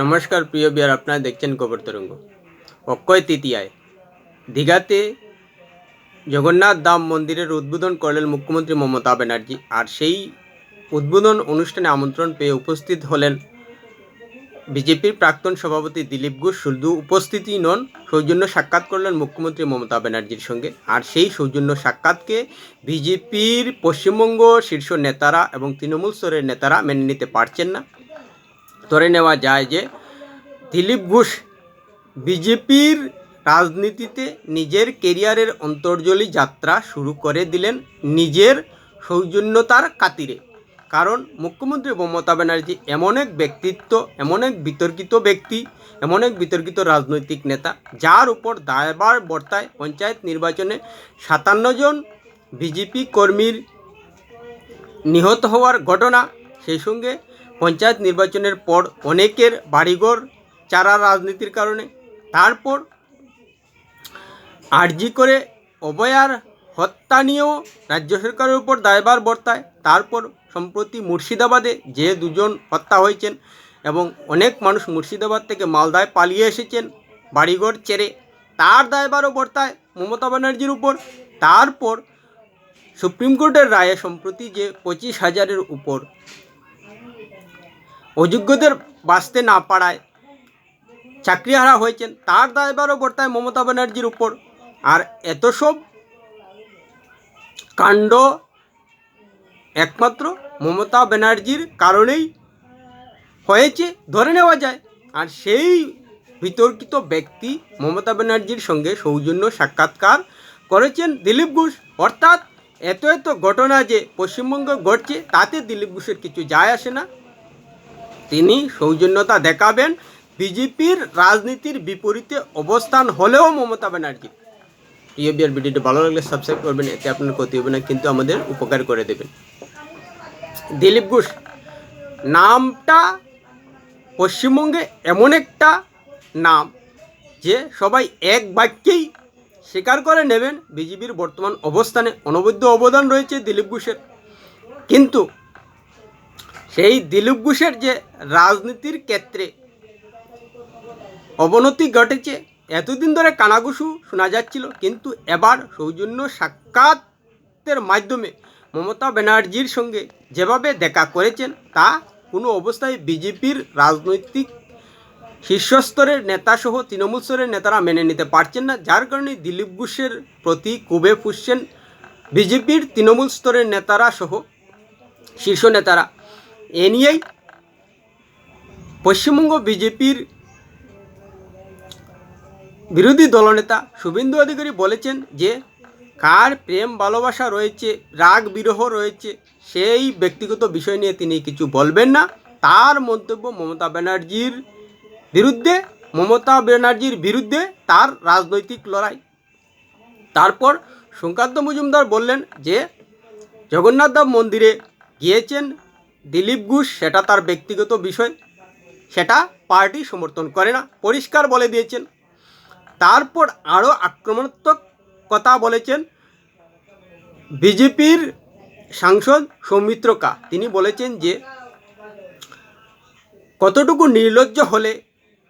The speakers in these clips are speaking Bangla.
নমস্কার, প্রিয় বিয়ার, আপনারা দেখছেন খবর তরঙ্গ। অক্ষয় তৃতীয়ায়, দীঘাতে জগন্নাথ ধাম মন্দিরের উদ্বোধন করলেন মুখ্যমন্ত্রী মমতা ব্যানার্জি। আর সেই উদ্বোধন অনুষ্ঠানে আমন্ত্রণ পেয়ে উপস্থিত হলেন বিজেপির প্রাক্তন সভাপতি দিলীপ ঘোষ, শুধু উপস্থিতি নন, সৌজন্য সাক্ষাৎ করলেন মুখ্যমন্ত্রী মমতা ব্যানার্জির সঙ্গে। আর সেই সৌজন্য সাক্ষাৎকে বিজেপির পশ্চিমবঙ্গ শীর্ষ নেতারা এবং তৃণমূল স্তরের নেতারা মেনে নিতে পারছেন না। ধরে নেওয়া যায় যে দিলীপ ঘোষ বিজেপির রাজনীতিতে নিজের কেরিয়ারের অন্তর্জলী যাত্রা শুরু করে দিলেন নিজের সৌজন্যতার কাতিরে কারণ মুখ্যমন্ত্রী মমতা ব্যানার্জি এমন এক ব্যক্তিত্ব, এমন এক বিতর্কিত ব্যক্তি, এমন এক বিতর্কিত রাজনৈতিক নেতা, যার উপর দায়বার বর্তায় পঞ্চায়েত নির্বাচনে সাতান্ন জন বিজেপি কর্মীর নিহত হওয়ার ঘটনা, সেই সঙ্গে পঞ্চায়েত নির্বাচনের পর অনেকের বাড়িঘর, চারা রাজনীতির কারণে। তারপর আর্জি করে অবয়ার হত্যা নিয়েও রাজ্য সরকারের উপর দায়ভার বর্তায়। তারপর সম্প্রতি মুর্শিদাবাদে যে দুজন হত্যা হয়েছেন এবং অনেক মানুষ মুর্শিদাবাদ থেকে মালদায় পালিয়ে এসেছেন বাড়িঘর ছেড়ে, তার দায়ভারও বর্তায় মমতা ব্যানার্জির উপর। তারপর সুপ্রিম কোর্টের রায়ে সম্প্রতি যে পঁচিশ হাজারের উপর অযোগ্যদের বাঁচতে না পারায় চাকরিহারা হয়েছেন। তার দায়ভারও বর্তায় মমতা ব্যানার্জির উপর। আর এত সব কাণ্ড একমাত্র মমতা ব্যানার্জির কারণেই হয়েছে, ধরে নেওয়া যায়। আর সেই বিতর্কিত ব্যক্তি মমতা ব্যানার্জির সঙ্গে সৌজন্য সাক্ষাৎকার করেছেন দিলীপ ঘোষ। অর্থাৎ এত এত ঘটনা যে পশ্চিমবঙ্গে ঘটছে, তাতে দিলীপ ঘোষের কিছু যায় আসে না। তিনি সৌজন্যতা দেখাবেন। বিজেপির রাজনীতির বিপরীতে অবস্থান হলেও মমতা ব্যানার্জি। বিয়ার ভিডিওটি ভালো লাগলে সাবস্ক্রাইব করবেন, এতে আপনার ক্ষতি হবে না, কিন্তু আমাদের উপকার করে দেবেন। দিলীপ ঘোষ, নামটা পশ্চিমবঙ্গে এমন একটা নাম যে সবাই এক বাক্যেই স্বীকার করে নেবেন, বিজেপির বর্তমান অবস্থানে অনবদ্য অবদান রয়েছে দিলীপ ঘোষের। কিন্তু সেই দিলীপ ঘোষের যে রাজনীতির ক্ষেত্রে অবনতি ঘটেছে, এতদিন ধরে কানাঘুষু শোনা যাচ্ছিল, কিন্তু এবার সৌজন্য সাক্ষাতের মাধ্যমে মমতা ব্যানার্জির সঙ্গে যেভাবে দেখা করেছেন, তা কোনো অবস্থায় বিজেপির রাজনৈতিক শীর্ষস্তরের নেতাসহ তৃণমূল স্তরের নেতারা মেনে নিতে পারছেন না। যার কারণে দিলীপ ঘোষের প্রতি কুবে ফুসছেন বিজেপির তৃণমূল স্তরের নেতারা সহ শীর্ষ নেতারা। এ নিয়েই পশ্চিমবঙ্গ বিজেপির বিরোধী দলনেতা শুভেন্দু অধিকারী বলেছেন যে, কার প্রেম ভালোবাসা রয়েছে, রাগ বিরহ রয়েছে, সেই ব্যক্তিগত বিষয় নিয়ে তিনি কিছু বলবেন না। তার মন্তব্য মমতা ব্যানার্জির বিরুদ্ধে, মমতা ব্যানার্জির বিরুদ্ধে তার রাজনৈতিক লড়াই। তারপর সুকান্ত মজুমদার বললেন যে, জগন্নাথ ধাম মন্দিরে গিয়েছেন দিলীপ ঘোষ, সেটা তার ব্যক্তিগত বিষয়, সেটা পার্টি সমর্থন করে না, পরিষ্কার বলে দিয়েছেন। তারপর আরও আক্রমণাত্মক কথা বলেছেন বিজেপির সাংসদ সৌমিত্র কা। তিনি বলেছেন যে, কতটুকু নির্লজ্জ হলে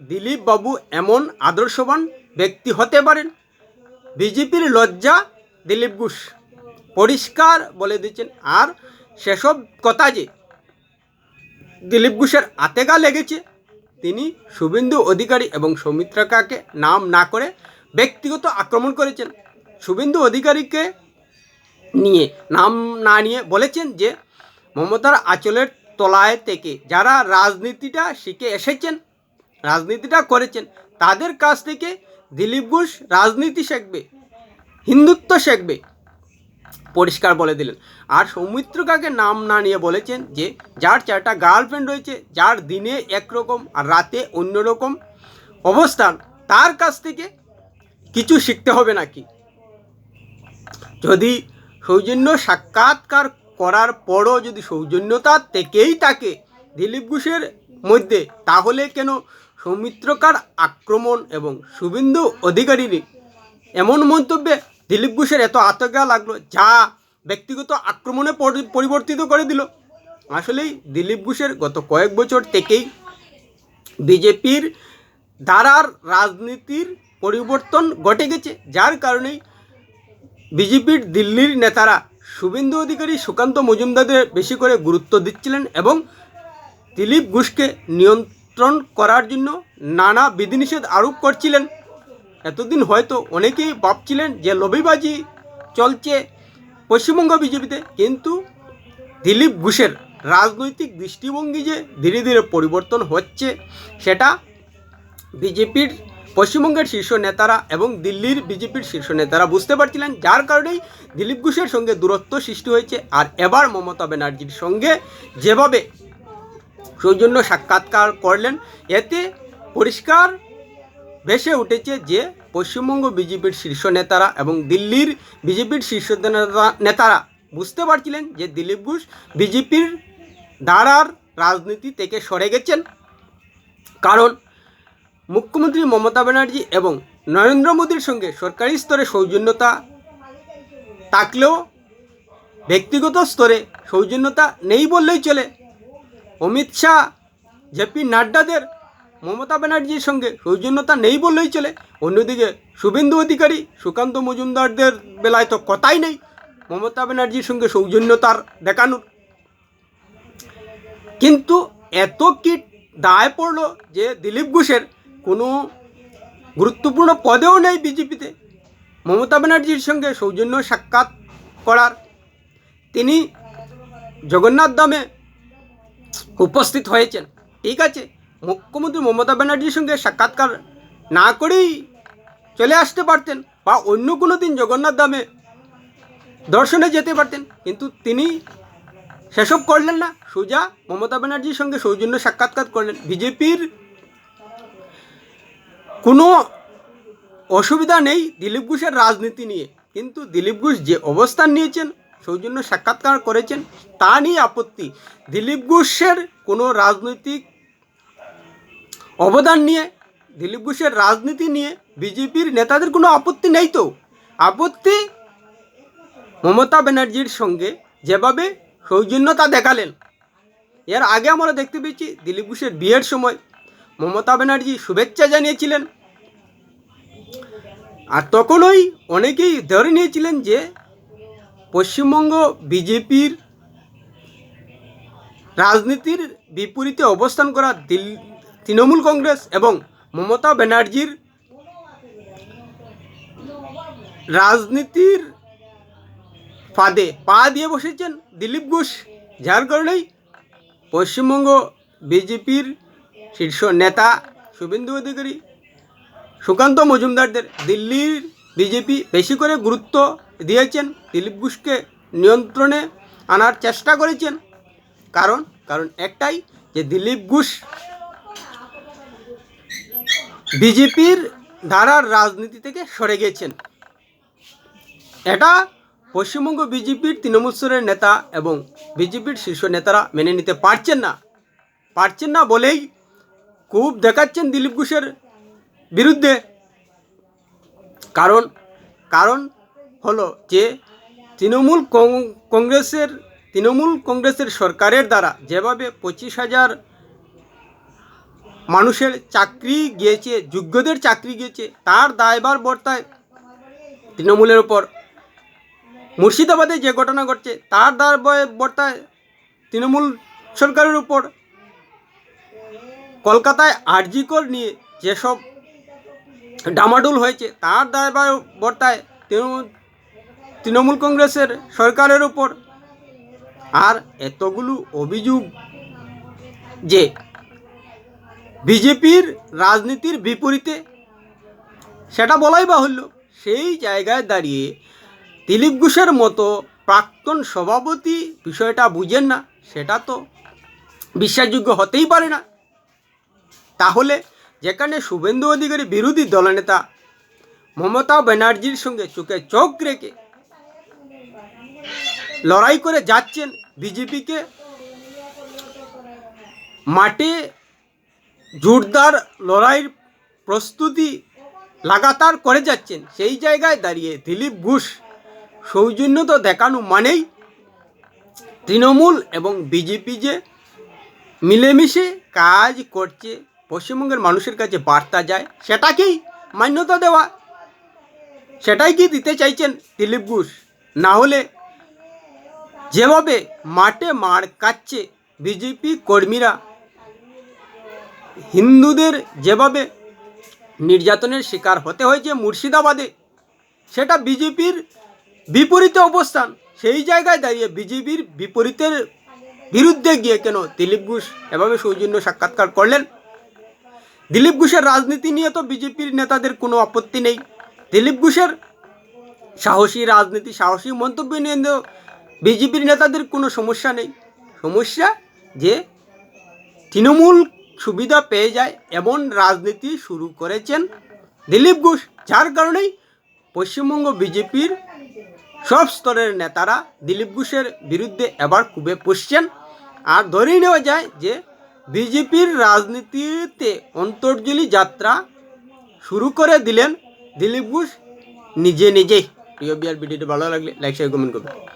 দিলীপ বাবু এমন আদর্শবান ব্যক্তি হতে পারেন? বিজেপির লজ্জা দিলীপ ঘোষ, পরিষ্কার বলে দিচ্ছেন আর সেসব কথা যে দিলীপ ঘোষের আতেগা লেগেছে। তিনি শুভেন্দু অধিকারী এবং সৌমিত্রাকাকে নাম না করে ব্যক্তিগত আক্রমণ করেছেন। শুভেন্দু অধিকারীকে নিয়ে নাম না নিয়ে বলেছেন যে, মমতার আঁচলের তলায় থেকে যারা রাজনীতিটা শিখে এসেছেন, রাজনীতিটা করেছেন, তাদের কাছ থেকে দিলীপ ঘোষ রাজনীতি শিখবে, হিন্দুত্ব শিখবে। পরিষ্কার বলে দিলেন। আর সৌমিত্রকাকে নাম না নিয়ে বলেছেন যে, যার চারটা গার্লফ্রেন্ড রয়েছে, যার দিনে একরকম আর রাতে অন্যরকম অবস্থান, তার কাছ থেকে কিছু শিখতে হবে নাকি? যদি সৌজন্য সাক্ষাৎকার করার পরও যদি সৌজন্যতা থেকেই থাকে দিলীপ ঘোষের মধ্যে, তাহলে কেন সৌমিত্রকার আক্রমণ এবং শুভেন্দু অধিকারীর এমন মন্তব্যে দিলীপ ঘোষের এত আতঙ্কা লাগল, যা ব্যক্তিগত আক্রমণে পরি- পরিবর্তিত করে দিল। আসলেই দিলীপ ঘোষের গত কয়েক বছর থেকেই বিজেপির দ্বারার রাজনীতির পরিবর্তন ঘটে গেছে, যার কারণেই বিজেপির দিল্লির নেতারা শুভেন্দু অধিকারী সুকান্ত মজুমদারদের বেশি করে গুরুত্ব দিচ্ছিলেন এবং দিলীপ ঘোষকে নিয়ন্ত্রণ করার জন্য নানা বিধিনিষেধ আরোপ করছিলেন। এতদিন হয়তো অনেকেই ভাবছিলেন যে লবিবাজি চলছে পশ্চিমবঙ্গ বিজেপিতে, কিন্তু দিলীপ ঘোষের রাজনৈতিক দৃষ্টিভঙ্গি যে ধীরে ধীরে পরিবর্তন হচ্ছে, সেটা বিজেপির পশ্চিমবঙ্গের শীর্ষ নেতারা এবং দিল্লির বিজেপির শীর্ষ নেতারা বুঝতে পারছিলেন, যার কারণেই দিলীপ ঘোষের সঙ্গে দূরত্ব সৃষ্টি হয়েছে। আর এবার মমতা ব্যানার্জির সঙ্গে যেভাবে সৌজন্য সাক্ষাৎকার করলেন, এতে পরিষ্কার ভেসে উঠেছে যে পশ্চিমবঙ্গ বিজেপির শীর্ষ নেতারা এবং দিল্লির বিজেপির শীর্ষ নেতারা। বুঝতে পারছিলেন যে দিলীপ ঘোষ বিজেপির দ্বারার রাজনীতি থেকে সরে গেছেন। কারণ মুখ্যমন্ত্রী মমতা ব্যানার্জি এবং নরেন্দ্র মোদীর সঙ্গে সরকারি স্তরে সৌজন্যতা থাকলেও ব্যক্তিগত স্তরে সৌজন্যতা নেই বললেই চলে। অমিত শাহ জেপি নাড্ডাদের মমতা ব্যানার্জির সঙ্গে সৌজন্যতা নেই বললেই চলে। অন্যদিকে শুভেন্দু অধিকারী, সুকান্ত মজুমদারদের বেলায় তো কথাই নেই। মমতা ব্যানার্জির সঙ্গে সৌজন্যতার দেখানোর কিন্তু এত কি দায় পড়ল যে দিলীপ ঘোষের কোনো গুরুত্বপূর্ণ পদেও নেই বিজেপিতে। মমতা ব্যানার্জির সঙ্গে সৌজন্য সাক্ষাৎ করার। তিনি জগন্নাথ ধামে উপস্থিত হয়েছেন। ঠিক আছে মুখ্যমন্ত্রী মমতা ব্যানার্জির সঙ্গে সাক্ষাৎকার না করেই চলে আসতে পারতেন বা অন্য কোনো দিন জগন্নাথ ধামে দর্শনে যেতে পারতেন। কিন্তু তিনি সেসব করলেন না। সোজা মমতা ব্যানার্জির সঙ্গে সৌজন্য সাক্ষাৎকার করলেন। বিজেপির কোনো অসুবিধা নেই দিলীপ ঘোষের রাজনীতি নিয়ে। কিন্তু দিলীপ ঘোষ যে অবস্থান নিয়েছেন, সৌজন্য সাক্ষাৎকার করেছেন, তা নিয়ে আপত্তি। দিলীপ ঘোষের কোনো রাজনৈতিক অবদান নিয়ে, দিলীপ ঘোষের রাজনীতি নিয়ে বিজেপির নেতাদের কোনো আপত্তি নেই তো? আপত্তি মমতা ব্যানার্জির সঙ্গে যেভাবে সৌজন্যতা দেখালেন। এর আগে আমরা দেখতে পেয়েছি দিলীপ ঘোষের বিয়ের সময় মমতা ব্যানার্জি শুভেচ্ছা জানিয়েছিলেন। আর তখনই অনেকেই ধরে নিয়েছিলেন যে পশ্চিমবঙ্গ বিজেপির রাজনীতির বিপরীতে অবস্থান করা দিল তৃণমূল কংগ্রেস এবং মমতা ব্যানার্জির রাজনীতির ফাঁদে পা দিয়ে বসেছেন দিলীপ ঘোষ, যার কারণেই পশ্চিমবঙ্গ বিজেপির শীর্ষ নেতা শুভেন্দু অধিকারী, সুকান্ত মজুমদারদের দিল্লির বিজেপি বেশি করে গুরুত্ব দিয়েছেন। দিলীপ ঘোষকে নিয়ন্ত্রণে আনার চেষ্টা করেছেন। কারণ কারণ একটাই যে দিলীপ ঘোষ বিজেপির ধারার রাজনীতি থেকে সরে গেছেন। এটা পশ্চিমবঙ্গ বিজেপির তৃণমূল স্তরের নেতা এবং বিজেপির শীর্ষ নেতারা মেনে নিতে পারছেন না। পারছেন না বলেই খুব দেখাচ্ছেন দিলীপ ঘোষের বিরুদ্ধে। কারণ কারণ হলো যে তৃণমূল কংগ্রেসের তৃণমূল কংগ্রেসের সরকারের দ্বারা যেভাবে পঁচিশ হাজার মানুষের চাকরি গিয়েছে, যোগ্যদের চাকরি গিয়েছে, তার দায়বার বর্তায় তৃণমূলের ওপর মুর্শিদাবাদে যে ঘটনা ঘটছে, তার দায় বর্তায় তৃণমূল সরকারের উপর। কলকাতায় আরজিকর নিয়ে যেসব ডামাডুল হয়েছে, তার দায়বার বর্তায় তৃণমূল তৃণমূল কংগ্রেসের সরকারের উপর। আর এতগুলো অভিযোগ যে বিজেপির রাজনীতির বিপরীতে। সেটা বলাই বাহুল্য, সেই জায়গায় দাঁড়িয়ে দিলীপ ঘোষের মতো প্রাক্তন সভাপতি বিষয়টা বুঝেন না, সেটা তো বিশ্বাসযোগ্য হতেই পারে না। তাহলে যেখানে শুভেন্দু অধিকারী বিরোধী দলনেতা মমতা ব্যানার্জির সঙ্গে চোখে চোখ রেখে লড়াই করে যাচ্ছেন বিজেপিকে, মাঠে জোরদার লড়াইয়ের প্রস্তুতি লাগাতার করে যাচ্ছেন। সেই জায়গায় দাঁড়িয়ে দিলীপ ঘোষ সৌজন্য তো দেখানো মানেই তৃণমূল এবং বিজেপি যে মিলেমিশে কাজ করছে, পশ্চিমবঙ্গের মানুষের কাছে বার্তা যায়, সেটাকেই মান্যতা দেওয়া, সেটাই কি দিতে চাইছেন দিলীপ ঘোষ? না হলে যেভাবে মাঠে মার কাচ্ছে বিজেপি কর্মীরা হিন্দুদের যেভাবে নির্যাতনের শিকার হতে হয়েছে মুর্শিদাবাদে, সেটা বিজেপির বিপরীতে অবস্থান। সেই জায়গায় দাঁড়িয়ে বিজেপির বিপরীতের বিরুদ্ধে গিয়ে কেন দিলীপ ঘোষ এভাবে সৌজন্য সাক্ষাৎকার করলেন? দিলীপ ঘোষের রাজনীতি নিয়ে তো বিজেপির নেতাদের কোনো আপত্তি নেই। দিলীপ ঘোষের সাহসী রাজনীতি, সাহসী মন্তব্য নিয়ে বিজেপির নেতাদের কোনো সমস্যা নেই। সমস্যা যে তৃণমূল সুবিধা পেয়ে যায় এমন রাজনীতি শুরু করেছেন দিলীপ ঘোষ, যার কারণেই পশ্চিমবঙ্গ বিজেপির সব স্তরের নেতারা দিলীপ ঘোষের বিরুদ্ধে এবার খুবই পুষছেন। আর ধরেই নেওয়া যায় যে বিজেপির রাজনীতিতে অন্তর্জলি যাত্রা শুরু করে দিলেন দিলীপ ঘোষ নিজে নিজেই। প্রিয় বিয়ার ভিডিওটি ভালো লাগলে লাইক শেয়ার কমেন্ট করবেন।